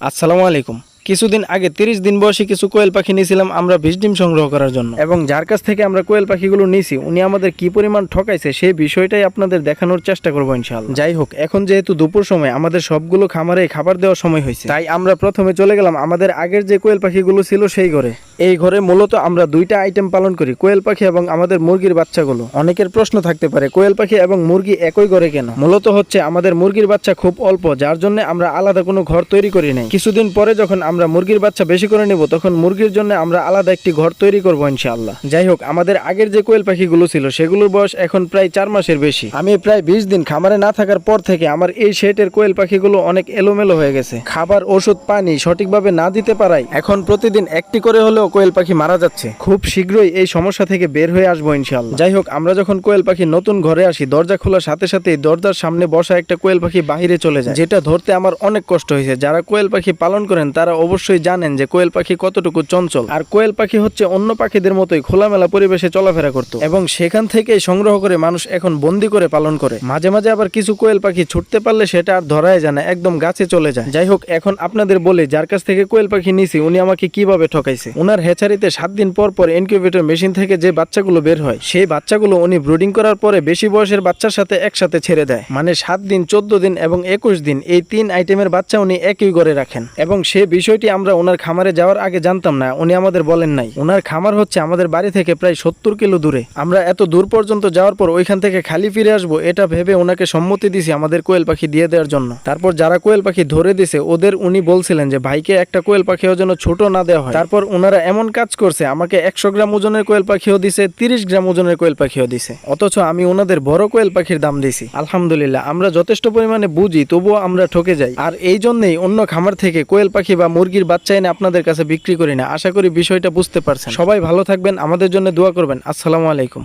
আসসালামু আলাইকুম। কিছুদিন আগে তিরিশ দিন বয়সে কিছু কোয়েল পাখি নিয়েছিলাম আমরা বিষ ডিম সংগ্রহ করার জন্য। এবং যার কাছ থেকে আমরা কোয়েল পাখিগুলো নিয়েছি উনি আমাদের কি পরিমাণ ঠকাইছে সেই বিষয়টাই আপনাদের দেখানোর চেষ্টা করব ইনশাল্লাহ যাই হোক এখন যেহেতু দুপুর সময় আমাদের সবগুলো খামারে খাবার দেওয়ার সময় হয়েছে। তাই আমরা প্রথমে চলে গেলাম আমাদের আগের যে কোয়েল পাখিগুলো ছিল সেই ঘরে। এই ঘরে মূলত আমরা দুইটা আইটেম পালন করি কোয়েল পাখি এবং আমাদের মুরগির বাচ্চাগুলো। অনেকের প্রশ্ন থাকতে পারে কোয়েল পাখি এবং মুরগি একই ঘরে কেন? মূলত হচ্ছে আমাদের মুরগির বাচ্চা খুব অল্প যার জন্য আমরা আলাদা কোনো ঘর তৈরি করি নাই। কিছুদিন পরে যখন আমরা মুরগির বাচ্চা বেশি করে নেব, তখন মুরগির জন্য আমরা আলাদা একটি ঘর তৈরি করব ইনশাআল্লাহ। যাই হোক আমাদের আগের যে কোয়েল পাখিগুলো ছিল, সেগুলোর বয়স এখন প্রায় চার মাসের বেশি। আমি প্রায় বিশ দিন খামারে না থাকার পর থেকে আমার এই শেটের কোয়েল পাখিগুলো অনেক এলোমেলো হয়ে গেছে। খাবার, ওষুধ, পানি সঠিকভাবে না দিতে পারাই এখন প্রতিদিন একটি করে হলেও কোয়েল পাখি মারা যাচ্ছে। খুব শীঘ্রই এই সমস্যা থেকে বের হয়ে আসব ইনশাআল্লাহ। যাই হোক আমরা যখন কোয়েল পাখি নতুন ঘরে আসি, দরজা খোলার সাথে সাথে দরজার সামনে বসা একটা কোয়েল পাখি বাহিরে চলে যায়, যেটা ধরতে আমার অনেক কষ্ট হয়েছে। যারা কোয়েল পাখি পালন করেন, তারা অবশ্যই জানেন যে কোয়েল পাখি কতটুকু চঞ্চল। আর কোয়েল পাখি হচ্ছে অন্য পাখিদের মতোই খোলামেলা পরিবেশে চলাফেরা করত। এবং সেখান থেকে সংগ্রহ করে মানুষ এখন বন্দি করে পালন করে। মাঝে মাঝে আবার কিছু কোয়েল পাখি ছুটতে পারলে সেটা আর ধরাই যায় না, একদম গাছে চলে যায়। যাই হোক, এখন আপনাদের বলে, যার কাছ থেকে কোয়েল পাখি নিছি, উনি আমাকে কীভাবে ঠকাইছে? ওনার হেচারিতে সাত দিন পর পর ইনকিউবেটর মেশিন থেকে যে বাচ্চাগুলো বের হয়, সেই বাচ্চাগুলো উনি ব্রুডিং করার পরে বেশি বয়সের বাচ্চার সাথে একসাথে ছেড়ে দেয়। মানে সাত দিন, চোদ্দ দিন এবং একুশ দিন এই তিন আইটেমের বাচ্চা উনি একই ঘরে রাখেন। এবং সে বিষয়টি আমরা ওনার খামারে যাওয়ার আগে জানতাম না, উনি আমাদের বলেন নাই। ওনার খামার হচ্ছে আমাদের বাড়ি থেকে প্রায় সত্তর কিলো দূরে। আমরা এত দূর পর্যন্ত যাওয়ার পর ওইখান থেকে খালি ফিরে আসব, এটা ভেবে ওনাকে সম্মতি দিছি আমাদের কোয়েল পাখি দিয়ে দেওয়ার জন্য। তারপর যারা কোয়েল পাখি ধরে দিছে, ওদের উনি বলছিলেন যে, ভাইকে একটা কোয়েল পাখিও যেন ছোট না দেওয়া হয়। তারপর ওনারা এমন কাজ করছে, আমাকে একশো গ্রাম ওজনের কোয়েল পাখিও দিছে, তিরিশ গ্রাম ওজনের কোয়েল পাখিও দিছে। অথচ আমি ওনাদের বড় কোয়েল পাখির দাম দিছি। আলহামদুলিল্লাহ, আমরা যথেষ্ট পরিমাণে বুঝি, তবুও আমরা ঠকে যাই। আর এই জন্যই অন্য খামার থেকে কোয়েল পাখি বা মুরগির বাচ্চা এনে আপনাদের কাছে বিক্রি করি না। আশা করি বিষয়টা বুঝতে পারছেন। সবাই ভালো থাকবেন, আমাদের জন্য দোয়া করবেন। আসসালামু আলাইকুম।